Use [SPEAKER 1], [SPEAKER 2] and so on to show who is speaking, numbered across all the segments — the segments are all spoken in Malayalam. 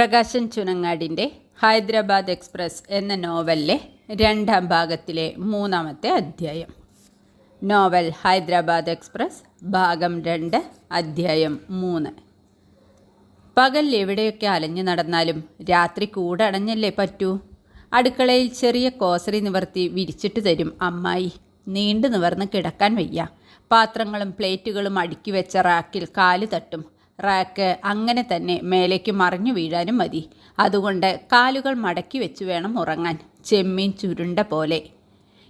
[SPEAKER 1] പ്രകാശൻ ചുനങ്ങാടിന്റെ ഹൈദരാബാദ് എക്സ്പ്രസ് എന്ന നോവലിലെ രണ്ടാം ഭാഗത്തിലെ മൂന്നാമത്തെ അധ്യായം. നോവൽ ഹൈദരാബാദ് എക്സ്പ്രസ് ഭാഗം രണ്ട് അധ്യായം മൂന്ന്. പകൽ എവിടെയൊക്കെ അലഞ്ഞു നടന്നാലും രാത്രി കൂടടഞ്ഞല്ലേ പറ്റൂ? അടുക്കളയിൽ ചെറിയ കോസറി നിവർത്തി വിരിച്ചിട്ട് തരും അമ്മായി. നീണ്ടു നിവർന്ന് കിടക്കാൻ വയ്യ. പാത്രങ്ങളും പ്ലേറ്റുകളും അടുക്കി വെച്ച റാക്കിൽ കാൽ തട്ടും. റാക്ക് അങ്ങനെ തന്നെ മേലേക്ക് മറിഞ്ഞു വീഴാനും മതി. അതുകൊണ്ട് കാലുകൾ മടക്കി വെച്ച് വേണം ഉറങ്ങാൻ. ചെമ്മീൻ ചുരുണ്ട പോലെ.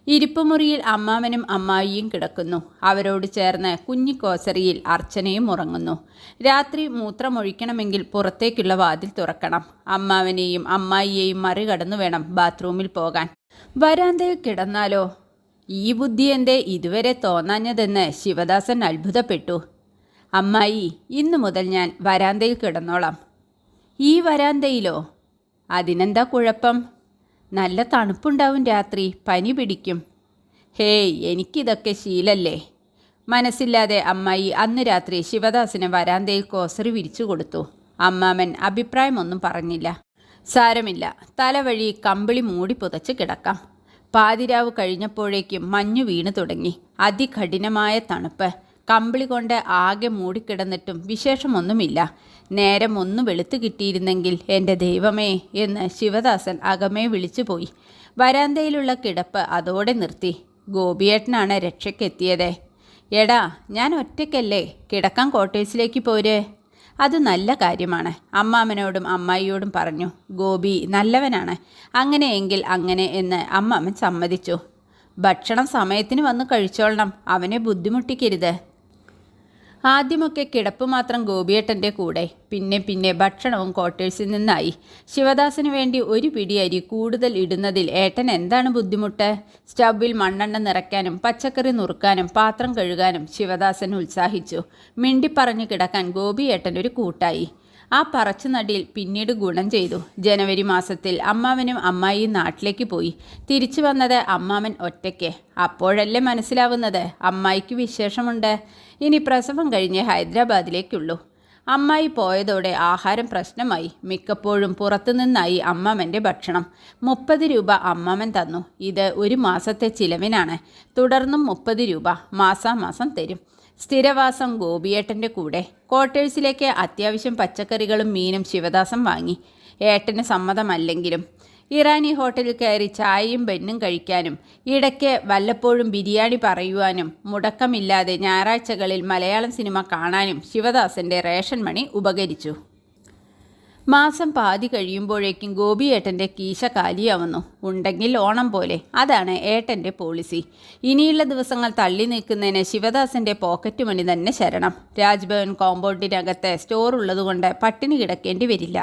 [SPEAKER 1] ഇരിപ്പുമുറിയിൽ അമ്മാവനും അമ്മായിയും കിടക്കുന്നു. അവരോട് ചേർന്ന് കുഞ്ഞിക്കോസറിയിൽ അർച്ചനയും ഉറങ്ങുന്നു. രാത്രി മൂത്രമൊഴിക്കണമെങ്കിൽ പുറത്തേക്കുള്ള വാതിൽ തുറക്കണം. അമ്മാവനെയും അമ്മായിയെയും മറികടന്നു വേണം ബാത്റൂമിൽ പോകാൻ. വരാന്തയിൽ കിടന്നാലോ? ഈ ബുദ്ധി എന്തേ ഇതുവരെ തോന്നാഞ്ഞതെന്ന് ശിവദാസൻ അത്ഭുതപ്പെട്ടു. അമ്മായി ഇന്നു മുതൽ ഞാൻ വരാന്തയിൽ കിടന്നോളാം. ഈ വരാന്തയിലോ? അതിനെന്താ കുഴപ്പം? നല്ല തണുപ്പുണ്ടാവും രാത്രി പനി പിടിക്കും. ഹേയ് എനിക്കിതൊക്കെ ശീലല്ലേ. മനസ്സില്ലാതെ അമ്മായി അന്ന് രാത്രി ശിവദാസിന് വരാന്തയിൽ കോസറി വിരിച്ചു കൊടുത്തു. അമ്മാമൻ അഭിപ്രായമൊന്നും പറഞ്ഞില്ല. സാരമില്ല തലവഴി കമ്പിളി മൂടി പുതച്ച് കിടക്കാം. പാതിരാവ് കഴിഞ്ഞപ്പോഴേക്കും മഞ്ഞു വീണു തുടങ്ങി. അതികഠിനമായ തണുപ്പ്. കമ്പിളി കൊണ്ട് ആകെ മൂടിക്കിടന്നിട്ടും വിശേഷമൊന്നുമില്ല. നേരം ഒന്ന് വെളുത്തു കിട്ടിയിരുന്നെങ്കിൽ എന്റെ ദൈവമേ എന്ന് ശിവദാസൻ അകമേ വിളിച്ചുപോയി. വരാന്തയിലുള്ള കിടപ്പ് അതോടെ നിർത്തി. ഗോപിയേട്ടനാണ് രക്ഷയ്ക്കെത്തിയത്. എടാ ഞാൻ ഒറ്റയ്ക്കല്ലേ? കിടക്കാൻ ക്വാർട്ടേഴ്സിലേക്ക് പോര്. അത് നല്ല കാര്യമാണ്. അമ്മാമനോടും അമ്മായിയോടും പറഞ്ഞു. ഗോപി നല്ലവനാണ്. അങ്ങനെയെങ്കിൽ അങ്ങനെ എന്ന് അമ്മാമ്മൻ സമ്മതിച്ചു. ഭക്ഷണം സമയത്തിന് വന്ന് കഴിച്ചോളണം. അവനെ ബുദ്ധിമുട്ടിക്കരുത്. ആദ്യമൊക്കെ കിടപ്പ് മാത്രം ഗോപിയേട്ടന്റെ കൂടെ. പിന്നെ പിന്നെ ഭക്ഷണവും ക്വാർട്ടേഴ്സിൽ നിന്നായി. ശിവദാസിന് വേണ്ടി ഒരു പിടി അരി കൂടുതൽ ഇടുന്നതിൽ ഏട്ടൻ എന്താണ് ബുദ്ധിമുട്ട്? സ്റ്റൗവിൽ മണ്ണെണ്ണ നിറയ്ക്കാനും പച്ചക്കറി നുറുക്കാനും പാത്രം കഴുകാനും ശിവദാസൻ ഉത്സാഹിച്ചു. മിണ്ടിപ്പറഞ്ഞു കിടക്കാൻ ഗോപിയേട്ടൻ ഒരു കൂട്ടായി. ആ പറച്ചു നടിയിൽ പിന്നീട് ഗുണം ചെയ്തു. ജനുവരി മാസത്തിൽ അമ്മാവനും അമ്മായിയും നാട്ടിലേക്ക് പോയി. തിരിച്ചു വന്നത് അമ്മാവൻ ഒറ്റയ്ക്ക്. അപ്പോഴല്ലേ മനസ്സിലാവുന്നത്? അമ്മായിക്ക് വിശേഷമുണ്ട്. ഇനി പ്രസവം കഴിഞ്ഞ് ഹൈദരാബാദിലേക്കുള്ളൂ. അമ്മായി പോയതോടെ ആഹാരം പ്രശ്നമായി. മിക്കപ്പോഴും പുറത്തുനിന്നായി അമ്മാമന്റെ ഭക്ഷണം. മുപ്പത് രൂപ അമ്മാമൻ തന്നു. ഇത് ഒരു മാസത്തെ ചിലവിനാണ്. തുടർന്നും മുപ്പത് രൂപ മാസാമാസം തരും. സ്ഥിരവാസം ഗോപിയേട്ടന്റെ കൂടെ ക്വാർട്ടേഴ്സിലേക്ക് അത്യാവശ്യം പച്ചക്കറികളും മീനും ശിവദാസം വാങ്ങി. ഏട്ടന് സമ്മതമല്ലെങ്കിലും ഇറാനി ഹോട്ടലിൽ കയറി ചായയും ബെന്നും കഴിക്കാനും ഇടയ്ക്ക് വല്ലപ്പോഴും ബിരിയാണി പറയുവാനും മുടക്കമില്ലാതെ ഞായറാഴ്ചകളിൽ മലയാളം സിനിമ കാണാനും ശിവദാസന്റെ റേഷൻ മണി ഉപകരിച്ചു. മാസം പാതി കഴിയുമ്പോഴേക്കും ഗോപി ഏട്ടന്റെ കീശ കാലിയാവുന്നു. ഉണ്ടെങ്കിൽ ഓണം പോലെ. അതാണ് ഏട്ടന്റെ പോളിസി. ഇനിയുള്ള ദിവസങ്ങൾ തള്ളി നിൽക്കുന്നതിന് ശിവദാസിന്റെ പോക്കറ്റ് മണി തന്നെ ശരണം. രാജ്ഭവൻ കോമ്പൗണ്ടിനകത്ത് സ്റ്റോർ ഉള്ളതുകൊണ്ട് പട്ടിണി കിടക്കേണ്ടി വരില്ല.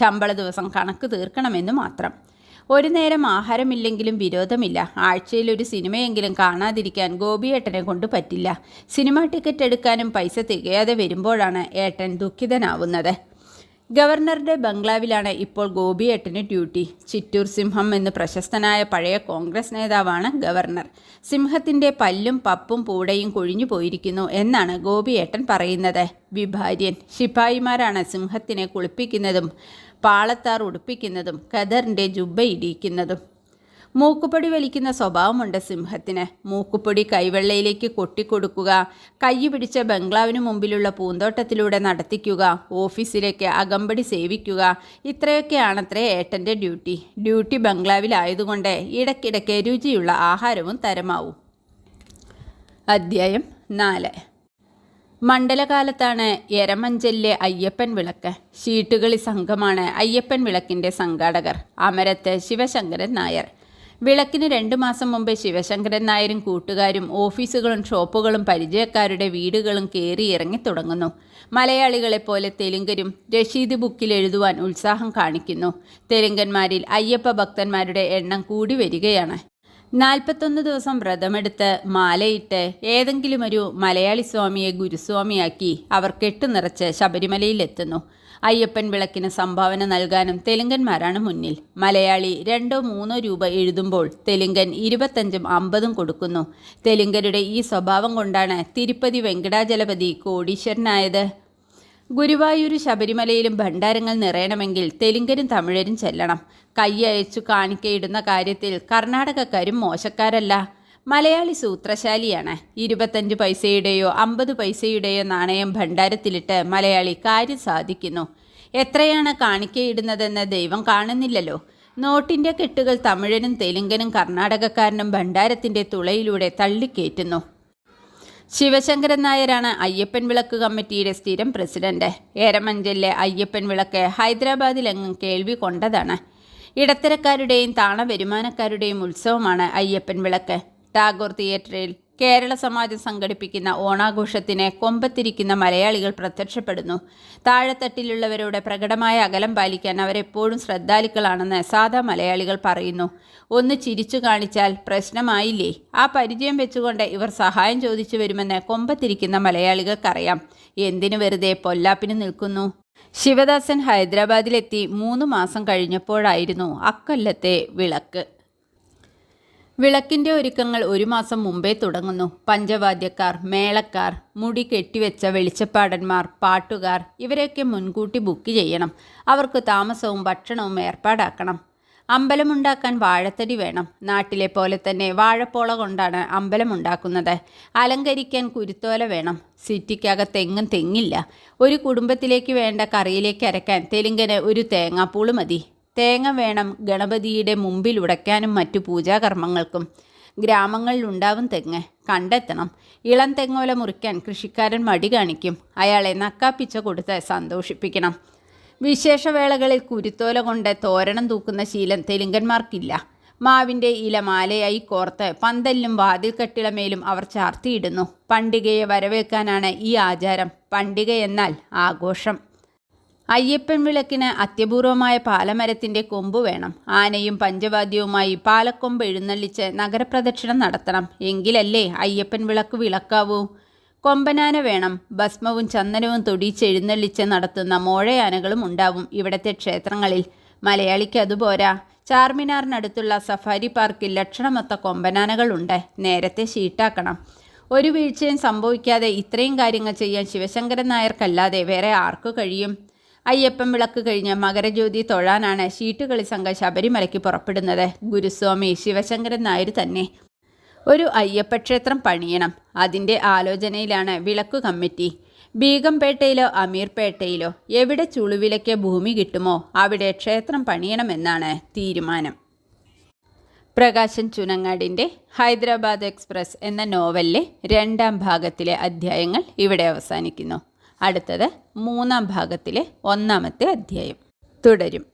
[SPEAKER 1] ശമ്പള ദിവസം കണക്ക് തീർക്കണമെന്ന് മാത്രം. ഒരു നേരം ആഹാരമില്ലെങ്കിലും വിരോധമില്ല. ആഴ്ചയിൽ ഒരു സിനിമയെങ്കിലും കാണാതിരിക്കാൻ ഗോപിയേട്ടനെ കൊണ്ട് പറ്റില്ല. സിനിമ ടിക്കറ്റ് എടുക്കാനും പൈസ തികയാതെ വരുമ്പോഴാണ് ഏട്ടൻ ദുഃഖിതനാവുന്നത്. ഗവർണറുടെ ബംഗ്ലാവിലാണ് ഇപ്പോൾ ഗോപിയേട്ടന് ഡ്യൂട്ടി. ചിറ്റൂർ സിംഹം എന്ന് പ്രശസ്തനായ പഴയ കോൺഗ്രസ് നേതാവാണ് ഗവർണർ. സിംഹത്തിന്റെ പല്ലും പപ്പും പൂടയും കൊഴിഞ്ഞു പോയിരിക്കുന്നു എന്നാണ് ഗോപിയേട്ടൻ പറയുന്നത്. വിഭാര്യൻ ശിപായിമാരാണ് സിംഹത്തിനെ കുളിപ്പിക്കുന്നതും പാളത്താർ ഉടുപ്പിക്കുന്നതും കദറിന്റെ ജുബ്ബ ഇടിയിക്കുന്നതും മൂക്കുപൊടി വലിക്കുന്ന സ്വഭാവമുണ്ട് സിംഹത്തിന്. മൂക്കുപൊടി കൈവെള്ളയിലേക്ക് കൊട്ടിക്കൊടുക്കുക. കൈ പിടിച്ച ബംഗ്ലാവിന് മുമ്പിലുള്ള പൂന്തോട്ടത്തിലൂടെ നടത്തിക്കുക. ഓഫീസിലേക്ക് അകമ്പടി സേവിക്കുക. ഇത്രയൊക്കെയാണത്രേ ഏട്ടന്റെ ഡ്യൂട്ടി. ഡ്യൂട്ടി ബംഗ്ലാവിലായതുകൊണ്ട് ഇടയ്ക്കിടയ്ക്ക് രുചിയുള്ള ആഹാരവും തരമാവും. അധ്യായം നാല്. മണ്ഡലകാലത്താണ് എരമഞ്ചലിലെ അയ്യപ്പൻ വിളക്ക്. ഷീട്ടുകളി സംഘമാണ് അയ്യപ്പൻ വിളക്കിന്റെ സംഘാടകർ. അമരത്ത് ശിവശങ്കരൻ നായർ. വിളക്കിന് രണ്ടു മാസം മുമ്പേ ശിവശങ്കരൻ നായരും കൂട്ടുകാരും ഓഫീസുകളും ഷോപ്പുകളും പരിചയക്കാരുടെ വീടുകളും കയറി ഇറങ്ങി തുടങ്ങുന്നു. മലയാളികളെപ്പോലെ തെലുങ്കരും രഷീദ് ബുക്കിൽ എഴുതുവാൻ ഉത്സാഹം കാണിക്കുന്നു. തെലുങ്കന്മാരിൽ അയ്യപ്പ ഭക്തന്മാരുടെ എണ്ണം കൂടി വരികയാണ്. നാൽപ്പത്തൊന്ന് ദിവസം വ്രതമെടുത്ത് മാലയിട്ട് ഏതെങ്കിലും ഒരു മലയാളി സ്വാമിയെ ഗുരുസ്വാമിയാക്കി അവർ കെട്ടുനിറച്ച് ശബരിമലയിലെത്തുന്നു. അയ്യപ്പൻ വിളക്കിന് സംഭാവന നൽകാനും തെലുങ്കന്മാരാണ് മുന്നിൽ. മലയാളി രണ്ടോ മൂന്നോ രൂപ എഴുതുമ്പോൾ തെലുങ്കൻ ഇരുപത്തഞ്ചും അമ്പതും കൊടുക്കുന്നു. തെലുങ്കരുടെ ഈ സ്വഭാവം കൊണ്ടാണ് തിരുപ്പതി വെങ്കടാചലപതി കോടീശ്വരനായത്. ഗുരുവായൂർ ശബരിമലയിലും ഭണ്ഡാരങ്ങൾ നിറയണമെങ്കിൽ തെലുങ്കരും തമിഴരും ചെല്ലണം. കൈയയച്ചു കാണിക്കയിടുന്ന കാര്യത്തിൽ കർണാടകക്കാരും മോശക്കാരല്ല. മലയാളി സൂത്രശാലിയാണ്. ഇരുപത്തഞ്ച് പൈസയുടെയോ അമ്പത് പൈസയുടെയോ നാണയം ഭണ്ഡാരത്തിലിട്ട് മലയാളി കാര്യം സാധിക്കുന്നു. എത്രയാണ് കാണിക്കയിടുന്നതെന്ന് ദൈവം കാണുന്നില്ലല്ലോ. നോട്ടിന്റെ കെട്ടുകൾ തമിഴനും തെലുങ്കനും കർണാടകക്കാരനും ഭണ്ഡാരത്തിന്റെ തുളയിലൂടെ തള്ളിക്കയറ്റുന്നു ശിവശങ്കരൻ നായരാണ് അയ്യപ്പൻ വിളക്ക് കമ്മിറ്റിയുടെ സ്ഥിരം പ്രസിഡന്റ്. ഏരമഞ്ചലിലെ അയ്യപ്പൻ വിളക്ക് ഹൈദരാബാദിലെങ്ങും കേൾവി കൊണ്ടതാണ്. ഇടത്തരക്കാരുടെയും താണ വരുമാനക്കാരുടെയും ഉത്സവമാണ് അയ്യപ്പൻ വിളക്ക്. ടാഗോർ തിയേറ്ററിൽ കേരള സമാജം സംഘടിപ്പിക്കുന്ന ഓണാഘോഷത്തിന് കൊമ്പത്തിരിക്കുന്ന മലയാളികൾ പ്രത്യക്ഷപ്പെടുന്നു. താഴെത്തട്ടിലുള്ളവരുടെ പ്രകടമായ അകലം പാലിക്കാൻ അവരെപ്പോഴും ശ്രദ്ധാലുക്കളാണെന്ന് സാധാ മലയാളികൾ പറയുന്നു. ഒന്ന് ചിരിച്ചു കാണിച്ചാൽ പ്രശ്നമായില്ലേ? ആ പരിചയം വെച്ചുകൊണ്ട് ഇവർ സഹായം ചോദിച്ചു വരുമെന്ന് കൊമ്പത്തിരിക്കുന്ന മലയാളികൾക്കറിയാം. എന്തിനു വെറുതെ പൊല്ലാപ്പിന് നിൽക്കുന്നു? ശിവദാസൻ ഹൈദരാബാദിലെത്തി മൂന്ന് മാസം കഴിഞ്ഞപ്പോഴായിരുന്നു അക്കൊല്ലത്തെ വിളക്ക്. വിളക്കിന്റെ ഒരുക്കങ്ങൾ ഒരു മാസം മുമ്പേ തുടങ്ങുന്നു. പഞ്ചവാദ്യക്കാർ മേളക്കാർ മുടി കെട്ടിവെച്ച വെളിച്ചപ്പാടന്മാർ പാട്ടുകാർ ഇവരെയൊക്കെ മുൻകൂട്ടി ബുക്ക് ചെയ്യണം. അവർക്ക് താമസവും ഭക്ഷണവും ഏർപ്പാടാക്കണം. അമ്പലമുണ്ടാക്കാൻ വാഴത്തടി വേണം. നാട്ടിലെ പോലെ തന്നെ വാഴപ്പോള കൊണ്ടാണ് അമ്പലമുണ്ടാക്കുന്നത്. അലങ്കരിക്കാൻ കുരുത്തോല വേണം. സിറ്റിക്കകത്തെങ്ങും തെങ്ങില്ല. ഒരു കുടുംബത്തിലേക്ക് വേണ്ട കറിയിലേക്ക് അരക്കാൻ തെലുങ്കന് ഒരു തേങ്ങാപ്പൂൾ മതി. തേങ്ങ വേണം ഗണപതിയുടെ മുമ്പിൽ ഉടയ്ക്കാനും മറ്റു പൂജാകർമ്മങ്ങൾക്കും. ഗ്രാമങ്ങളിലുണ്ടാവും തെങ്ങ്. കണ്ടെത്തണം. ഇളം തെങ്ങോല മുറിക്കാൻ കൃഷിക്കാരൻ മടി കാണിക്കും. അയാളെ നക്കാപ്പിച്ച കൊടുത്ത് സന്തോഷിപ്പിക്കണം. വിശേഷവേളകളിൽ കുരുത്തോല കൊണ്ട് തോരണം തൂക്കുന്ന ശീലം തെലുങ്കന്മാർക്കില്ല. മാവിന്റെ ഇല മാലയായി കോർത്ത് പന്തലിലും വാതിൽ കെട്ടിളമേലും അവർ ചാർത്തിയിടുന്നു. പണ്ടികയെ വരവേൽക്കാനാണ് ഈ ആചാരം. പണ്ടിക എന്നാൽ ആഘോഷം. അയ്യപ്പൻ വിളക്കിന് അത്യപൂർവമായ പാലമരത്തിന്റെ കൊമ്പ് വേണം. ആനയും പഞ്ചവാദ്യവുമായി പാലക്കൊമ്പ് എഴുന്നള്ളിച്ച് നഗരപ്രദക്ഷിണം നടത്തണം. എങ്കിലല്ലേ അയ്യപ്പൻ വിളക്ക് വിളക്കാവൂ? കൊമ്പനാന വേണം. ഭസ്മവും ചന്ദനവും തൊടിച്ച് എഴുന്നള്ളിച്ച് നടത്തുന്ന മോഴയാനകളും ഉണ്ടാവും ഇവിടത്തെ ക്ഷേത്രങ്ങളിൽ. മലയാളിക്ക് അതുപോരാ. ചാർമിനാറിനടുത്തുള്ള സഫാരി പാർക്കിൽ ലക്ഷണമൊത്ത കൊമ്പനാനകളുണ്ട്. നേരത്തെ ഷീട്ടാക്കണം. ഒരു വീഴ്ചയും സംഭവിക്കാതെ ഇത്രയും കാര്യങ്ങൾ ചെയ്യാൻ ശിവശങ്കരൻ നായർക്കല്ലാതെ വേറെ ആർക്കു കഴിയും? അയ്യപ്പൻ വിളക്ക് കഴിഞ്ഞ് മകരജ്യോതി തൊഴാനാണ് ഷീട്ടുകളി സംഘം ശബരിമലയ്ക്ക് പുറപ്പെടുന്നത്. ഗുരുസ്വാമി ശിവശങ്കരൻ നായർ തന്നെ. ഒരു അയ്യപ്പക്ഷേത്രം പണിയണം. അതിന്റെ ആലോചനയിലാണ് വിളക്ക് കമ്മിറ്റി. ബീഗംപേട്ടയിലോ അമീർപേട്ടയിലോ എവിടെ ചുളുവിലയ്ക്ക് ഭൂമി കിട്ടുമോ അവിടെ ക്ഷേത്രം പണിയണമെന്നാണ് തീരുമാനം. പ്രകാശൻ ചുനങ്ങാടിന്റെ ഹൈദരാബാദ് എക്സ്പ്രസ് എന്ന നോവലിലെ രണ്ടാം ഭാഗത്തിലെ അധ്യായങ്ങൾ ഇവിടെ അവസാനിക്കുന്നു. അടുത്തത് മൂന്നാം ഭാഗത്തിലെ ഒന്നാമത്തെ അധ്യായം. തുടരും.